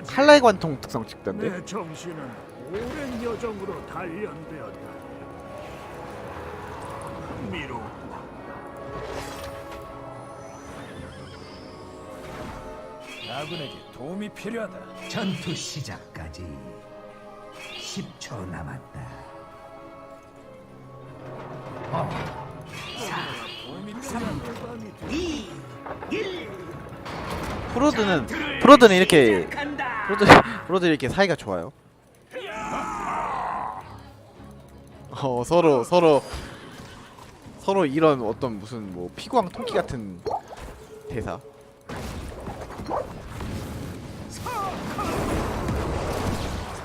칼날 관통 특성 찍던데. 내 정신은 오랜 여정으로 단련되었다. 흥미롭고 아군에게 도움이 필요하다. 전투 시작까지 10초 남았다. 도움이 필요하다. 2, 1, 프로드는 프로드는 이렇게 프로드 프로드 이렇게 사이가 좋아요. 어 서로 서로 서로 이런 어떤 무슨 뭐 피구왕 토끼 같은 대사.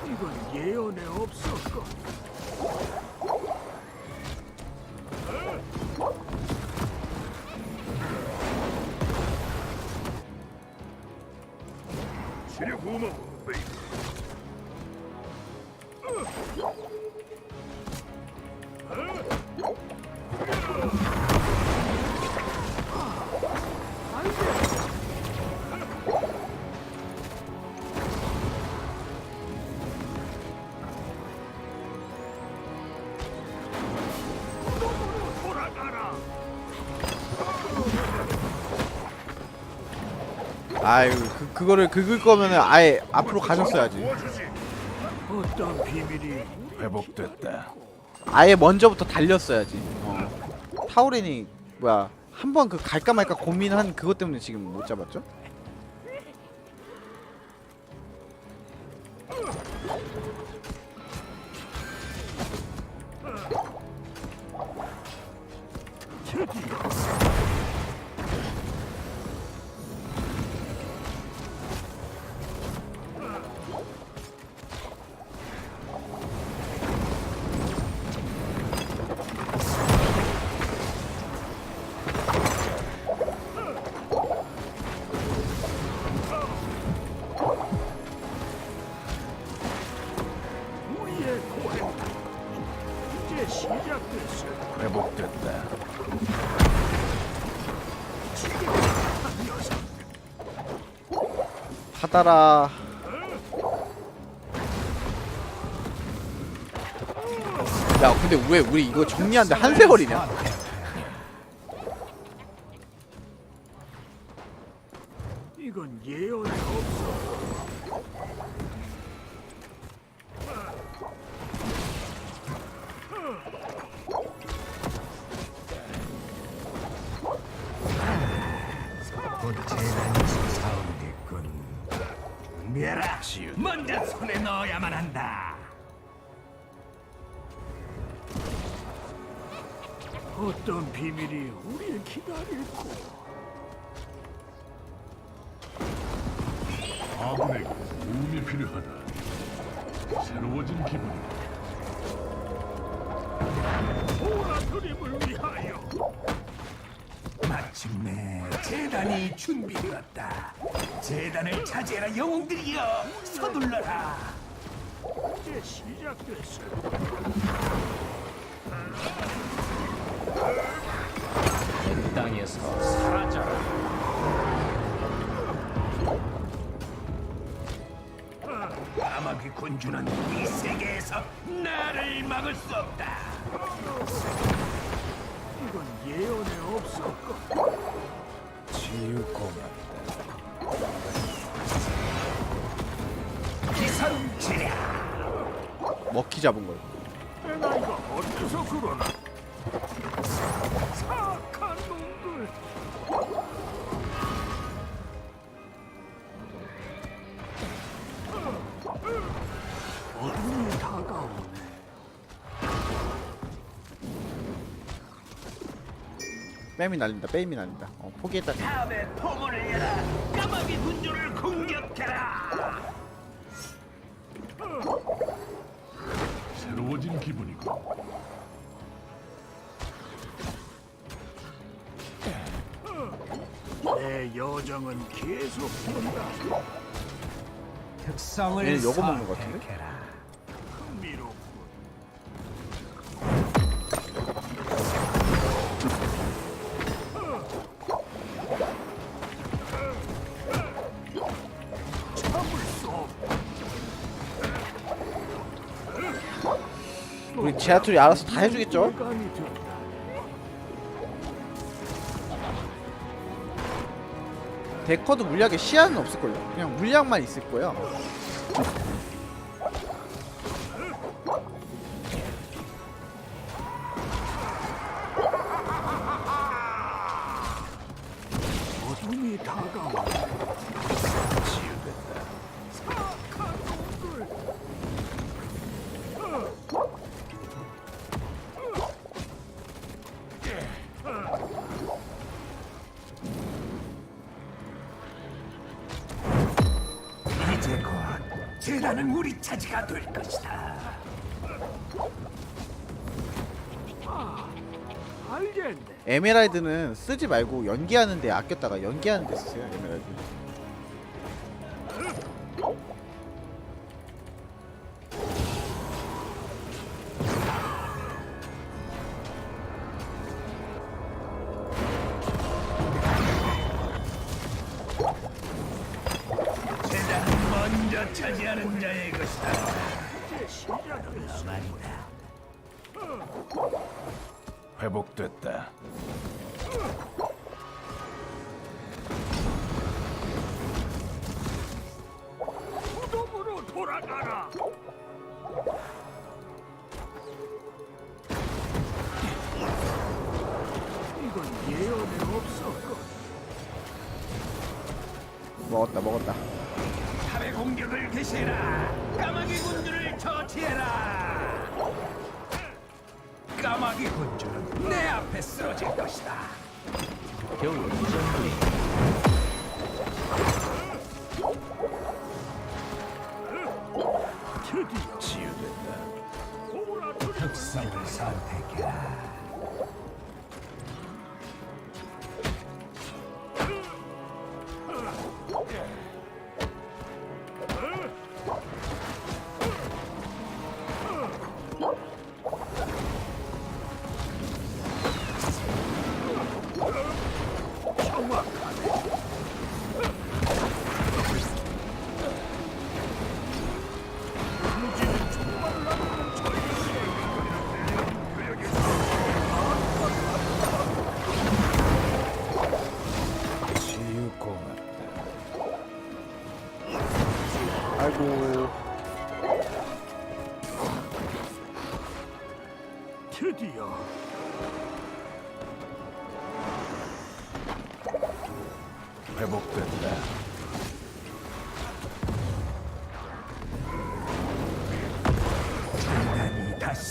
이건 예언에 없었건. 치료 고 아유 그 그거를 긁을 거면은 아예 앞으로 가셨어야지. 어떤 비밀이 회복됐다. 아예 먼저부터 달렸어야지. 어. 타우린이 뭐야 한 번 그 갈까 말까 고민한 그것 때문에 지금 못 잡았죠? 하다라. 야 근데 왜 우리 이거 정리하는데 한 세월이냐? 이건 예언에 없어. 어떤 비밀이 우리를 기다릴고 아군에게 도움이 필요하다. 새로워진 기분이다. 보라트림을 위하여 마침내 재단이 준비되었다. 재단을 차지해라 영웅들이여 서둘러라. 이제 시작됐어. 땅에서 사라져라. 까마귀 군주는 이 세계에서 나를 막을 수 없다. 이건 예언에 없었건. 지우고만. 기선제야. 먹기 잡은 걸. 내 나이가 어때서 그러나? 뺨이 날린다. 뺨이 날린다. 어, 포기했다. 다음에 포문을 열어 까마귀 군주를 공격해라. 새로워진 기분이고 내 여정은 계속된다. 특성을 얘는 요거 먹는 것 같은데? 선택해라. 제아툴이 알아서 다 해주겠죠? 데커도 물약에 시야는 없을걸요? 그냥 물약만 있을 거야. 어 재단은 우리 차지가 될 것이다. 알겠네. 에메랄드는 쓰지 말고 연기하는데 아꼈다가 연기하는 데 쓰세요. 에메랄드. 먼저 차지하는 자의 것이다. 말이다. 회복됐다. 무덤으로 돌아가라. 이건 예언에 없었건. 먹었다, 먹었다. 공격을 개시해라. 까마귀 군주를 처치해라. 까마귀 군주는 내 앞에 쓰러질 것이다. 겨우 이 정도니 드디어. 보라tul 흑성을 선택해라.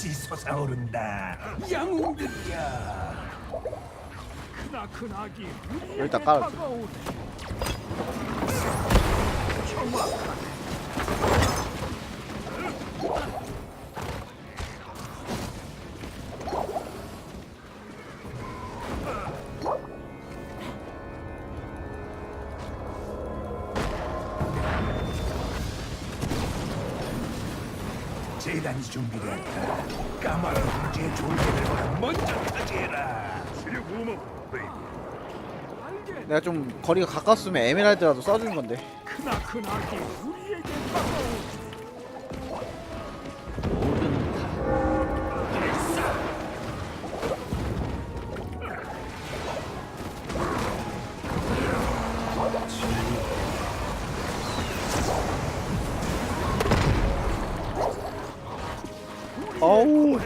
다시 솟아오른다. 영웅들이야. 크나큰 악이 깔아줘. 다가오네. 정확하 내가 좀 거리가 가까웠으면 에메랄드라도 써주는 건데. 어우.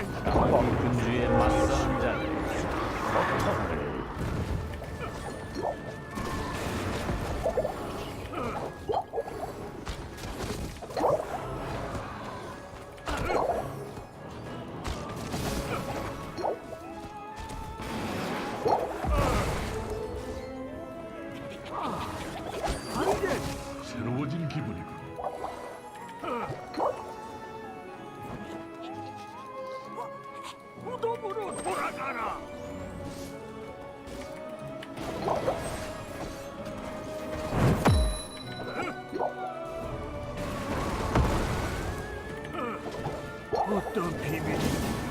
어떤 비밀이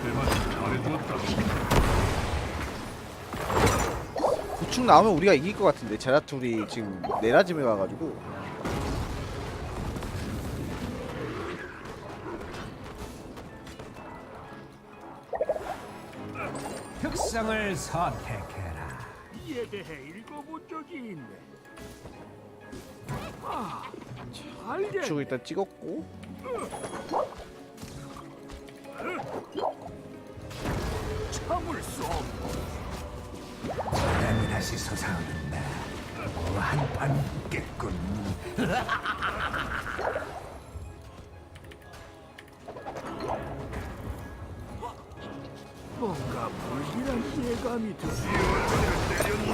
내가 잘해주었다. 구축 나오면 우리가 이길 것 같은데. 제라툴이 지금 내라짐에 와가지고. 특성을 선택해라. 이에 대해 읽어본 적이 있네. 아, 알겠네. 쭉 일단 찍었고 참을 수 없네. 바람이 다시 솟아오른다. 한판 붙겠군. 뭔가 불길한 예감이 드네.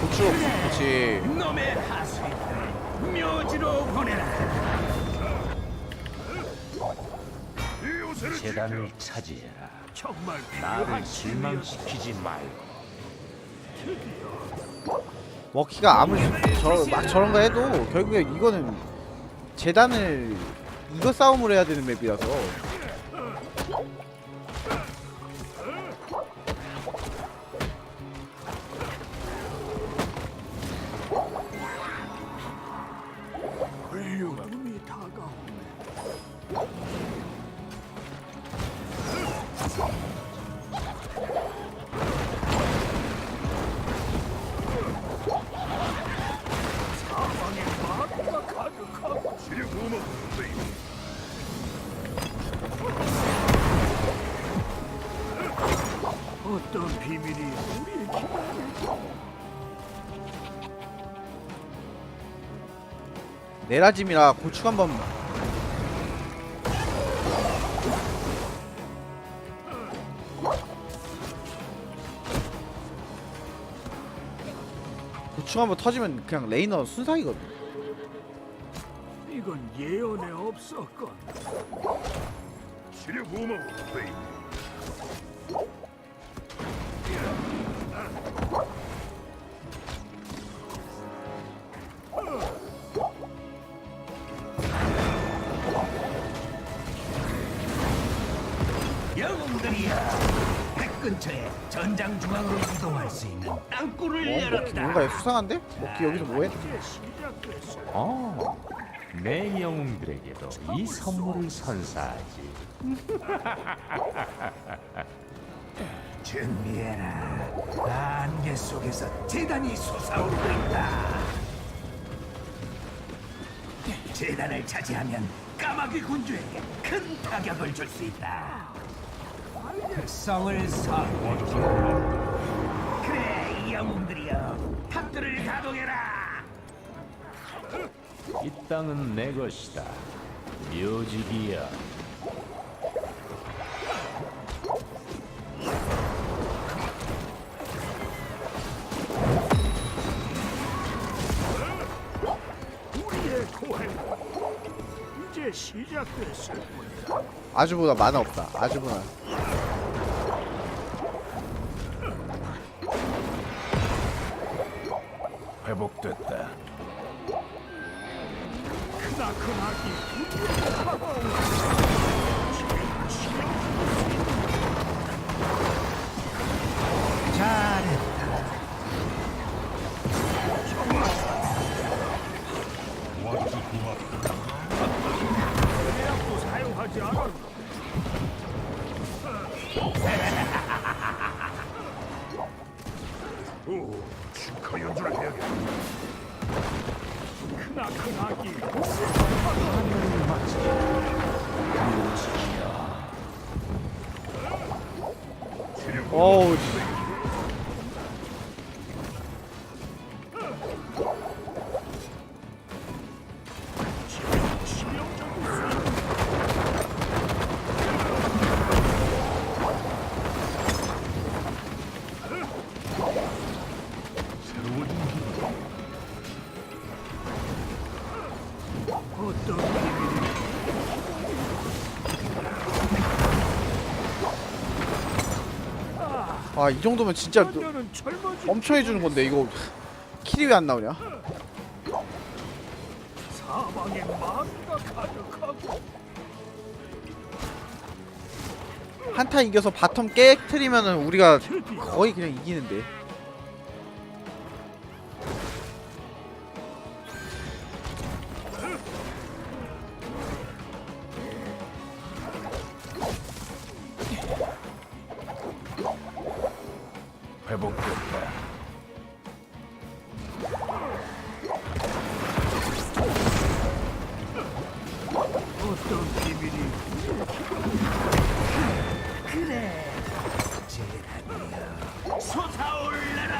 고추 그렇지 놈의 묘지로 보내라. 재단을 차지해라. 정말 나를 필요한 실망시키지 말고. 먹기가 아무리 저, 막 저런 거 해도 결국에 이거는 재단을 이거 싸움을 해야 되는 맵이라서 어떤 비밀이 우리의 기분을 내라짐이라 고추 한번 고추 한번 터지면 그냥 레이너 순삭이거든. 이건 예언에 없었건 영웅들이 전장 중앙으로 이동할 수 있는 땅굴을 어? 먹기 열었다. 뭔가 수상한데? 먹기 여기서 뭐해? 어, 내 영웅들에게도 이 선물을 선사하지. 준비해라. 안개 속에서 재단이 솟아오르고 있다. 재단을 차지하면 까마귀 군주에게 큰 타격을 줄 수 있다. 특성을 선택해. 그래, 이 영웅들이여, 탑들을 가동해라. 이 땅은 내 것이다. 묘지기야. 우리의 고행 이제 뿐이다. 아주보다 만화 없다 아주보다 회복됐다. 잘했다. 도와줘서 고맙다. 축하 연주를 해야겠다. 크나크나기 어우 새로워진 아 이 정도면 진짜 엄청 해주는 건데 이거 킬이 왜 안 나오냐? 사방에 마귀가 가득하고. 한타 이겨서 바텀 깨트리면은 우리가 거의 그냥 이기는데 회복됐다. 어떤 비밀이? 그래. 제라니야. 솟아올라라.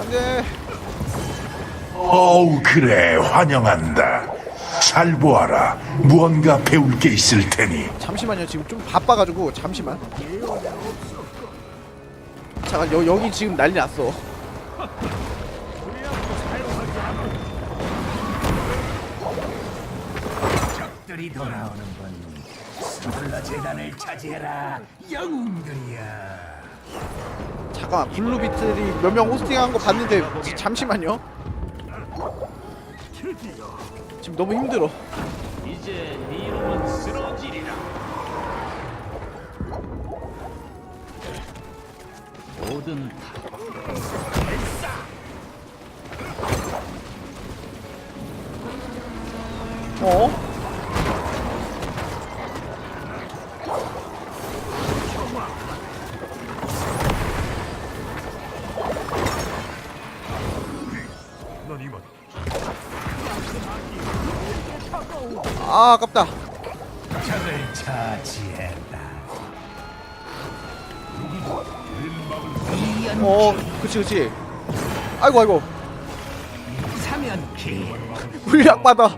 안돼. 어우 그래 환영한다. 잘 보아라. 무언가 배울 게 있을 테니. 잠시만요 지금 좀 바빠가지고 잠시만 잠깐 여, 여기 지금 난리 났어 적들이 돌아오는군. 스몰라 재단을 차지해라. 영웅들이야. 잠깐 블루비틀이 몇 명 호스팅한 거 봤는데 잠시만요 지금 너무 힘들어 이제 네 이름은 쓰러지리라. 모든 다. 어? 아 아깝다 그치 그치 아이고 아이고 사면키. 물약 받아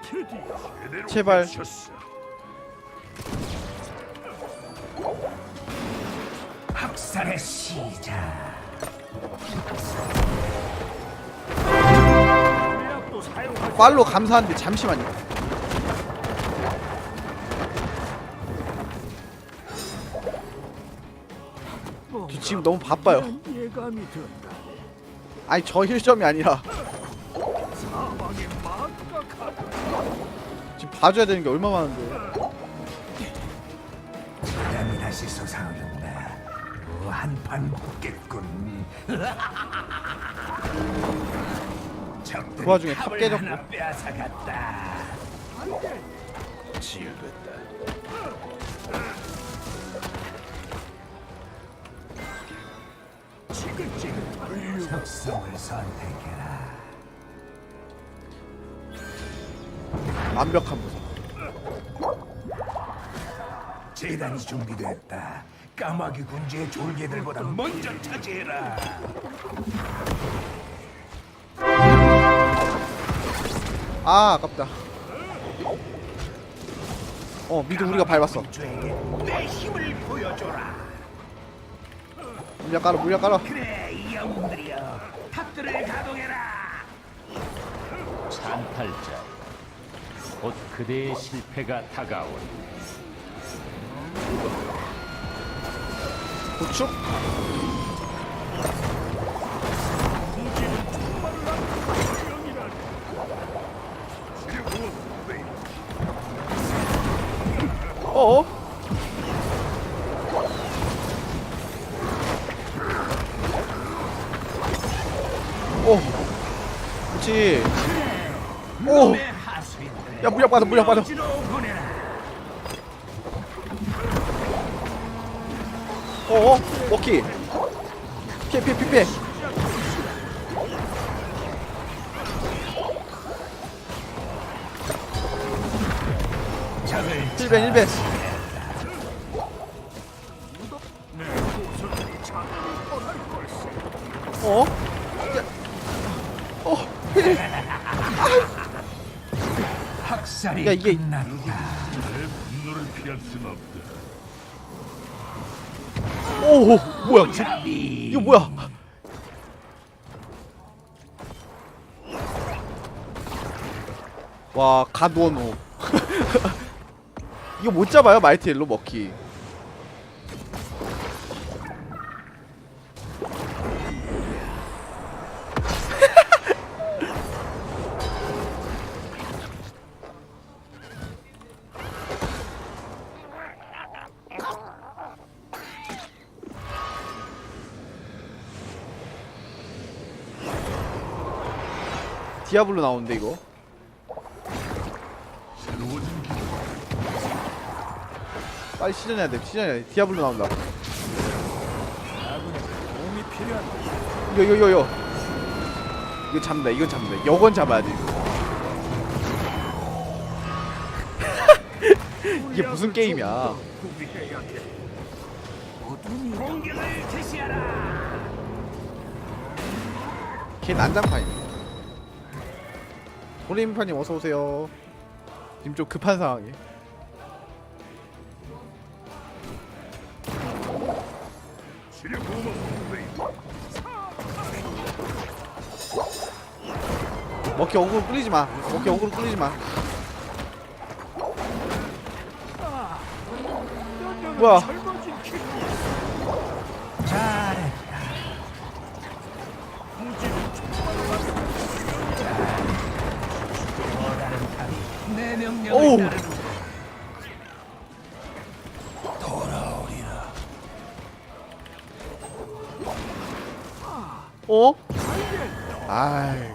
드디어 제발. 학살의 시작. 팔로 감사한데 잠시만요 지금 너무 바빠요 예감이 든다 아니 저 힐점이 아니라 막각하다 지금 봐줘야 되는 게 얼마 많은데 바람이 다시 솟아오른다. 또 한판 붙겠군. 그 와중에 탑 깨졌고. 빼앗아갔다. 지우겠다. 적성을 선택해라. 완벽한 무사 재단이 준비됐다. 까마귀 군주의 졸개들보다 먼저 차지해라. 아 아깝다 어 미드 우리가 밟았어 군주에게 내 힘을 보여줘라. 물약 깔아 물약 깔아 그래, 이 영웅들이여. 탑들을 가동해라. 찬탈자. 곧 그대의 실패가 다가오리. 고축 어어 야, 물약 보내라. 어어? 먹기 피해 피해 피해 피해. 1벤 1벤 야, 이게-. 내 분노를 피할 순 없다. 오 뭐야 자비. 이거 뭐야 와 가누어노 이거 못 잡아요 마이티엘로 먹기 디아블로 나오는데 이거? 빨리 시전해야 돼 시전해야 돼. 디아블로 나온다. 이거 이거 이거 잡는다 이건 잡는다. 여건 잡아야지 이게 무슨 게임이야? 걔 난장판이네. 호림파님 어서 오세요. 지금 좀 급한 상황이. 먹기 어그로 끌리지 마. 먹기 어그로 끌리지 마. 뭐야? 오우. 돌아오리라. 어? 아이.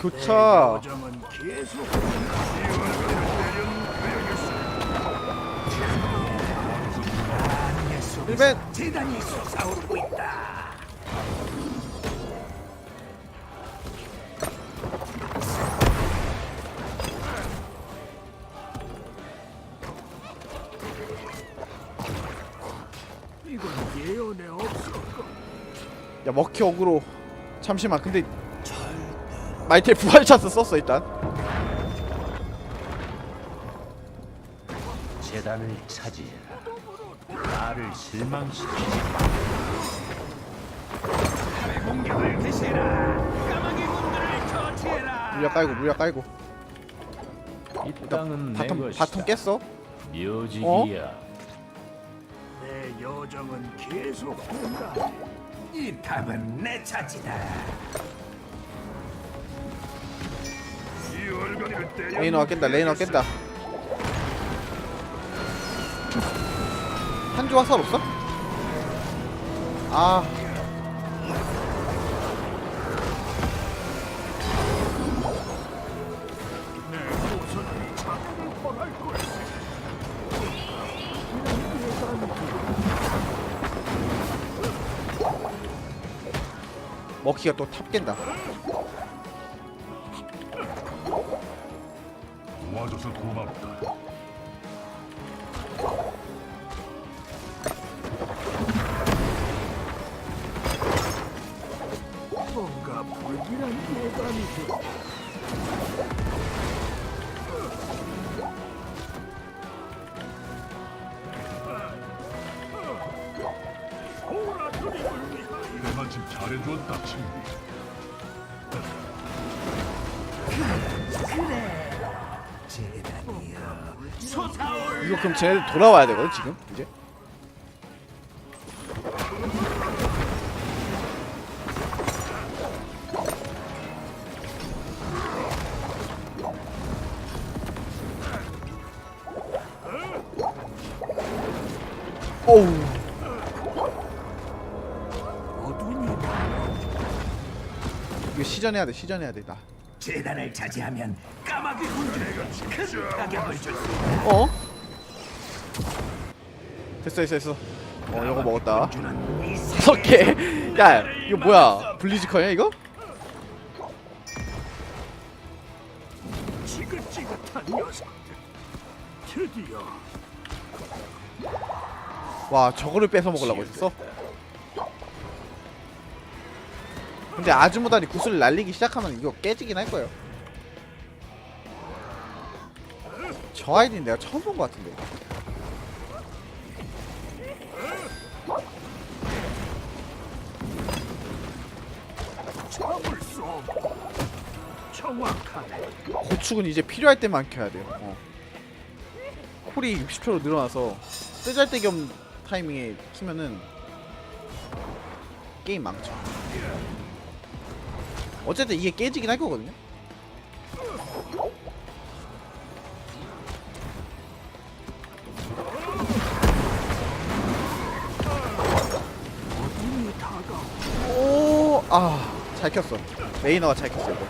교차. 일벤. 재단이 솟아오르고 있다. 이건 예언에 없었고 야 먹기 어그로 잠시만 근데 마이텔 부활 찬스 썼어 일단 재단을 차지해라. 나를 실망시키지 공격을 개시해라. 까마귀 군들을 처치해라. 물약 깔고 물약 깔고 이 땅은 내 바텀 것이다. 바텀 깼어 묘직이야. 내 여정은 계속된다. 이 탑은 내 차지다. 레이너가 깬다 레이너가 깬다 한조 화살 없어? 아. 먹기가 또 탑 깬다 도와줘서 고맙다. 뭔가 불길한 예감이 들. 호라토리를 위하여 내 마침 잘해줬다, 친구. 이거 그럼 쟤네들 돌아와야 되거든 지금? 이제? 어우. 시전해야 돼 시전해야 돼나. 재단을 차지하면 까마귀 군들에게 큰 타격을 줄수 있다. 어? 됐어 됐어 됐어 어 이거 먹었다 주는 이 다섯 개야 이거 뭐야 블리즈컨이야 이거? 지긋지긋한 녀석들. 드디어 와 저거를 뺏어 먹으려고 했어? 근데 아주모다리 구슬을 날리기 시작하면 이거 깨지긴 할 거예요 저 아이디는 내가 처음 본 것 같은데. 고축은 이제 필요할 때만 켜야 돼요 어. 콜이 60초로 늘어나서 쓰잘데겸 타이밍에 키면은 게임 망쳐 어쨌든 이게 깨지긴 할 거거든요 아, 잘잘 켰어 레이너가 잘 켰어 이거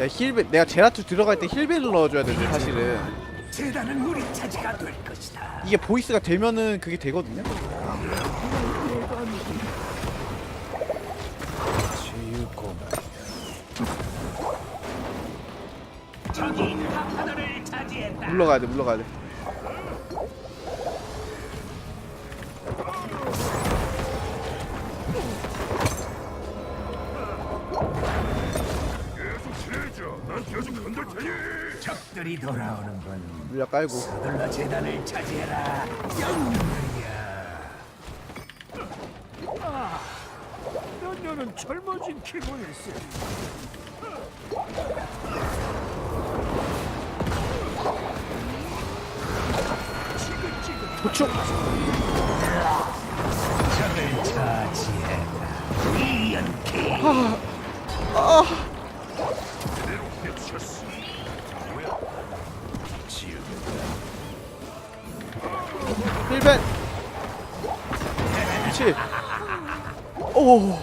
야 힐벨 내가 제라투 들어갈 때 힐벨을 넣어줘야 되는데 사실은 재단은 우리 차지가 될 것이다. 이게 보이스가 되면은 그게 되거든요 차지했다. 물러가야 돼 물러가야 돼 적들이 돌아오는군. 물약 깔고 서둘러 재단을 차지해라. 영웅이야. 연녀는 젊어진 기분일세. 힐벨 그렇지 오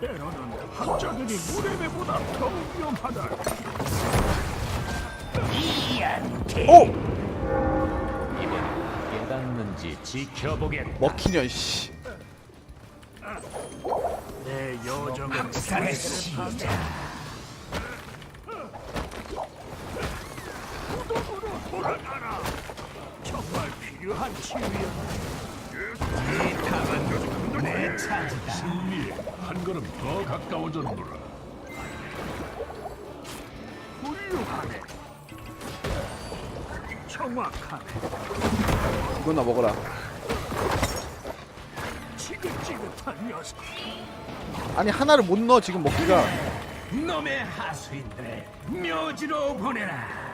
때로는 학자들이 무례배보다 더 위험하다. 오! 이번 깨닫는지 지켜보겠다. 먹히냐 씨내 여정은 학살의 시작. 무덤으로 돌아가라. 정말 차지다. 한 걸음 더 가까워졌노라. 훌륭하네. 정확하네. 이거나 먹어라 지긋지긋한 녀석. 아니 하나를 못 넣어 지금 먹기가 놈의 하수인들을 묘지로 보내라.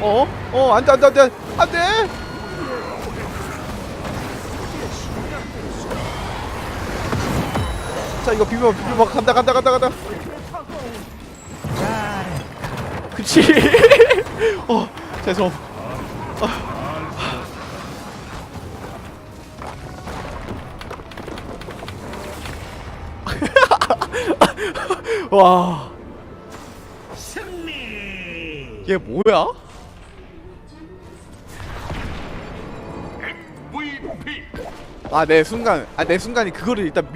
어? 어 안 돼 안 돼 안 돼 안 돼 자 이거 비벼 비벼 간다 간다 간다 간다 그치 어 죄송 아. 와 승리. 얘 뭐야? 아 내 순간 아 내 순간이 그거를 일단 미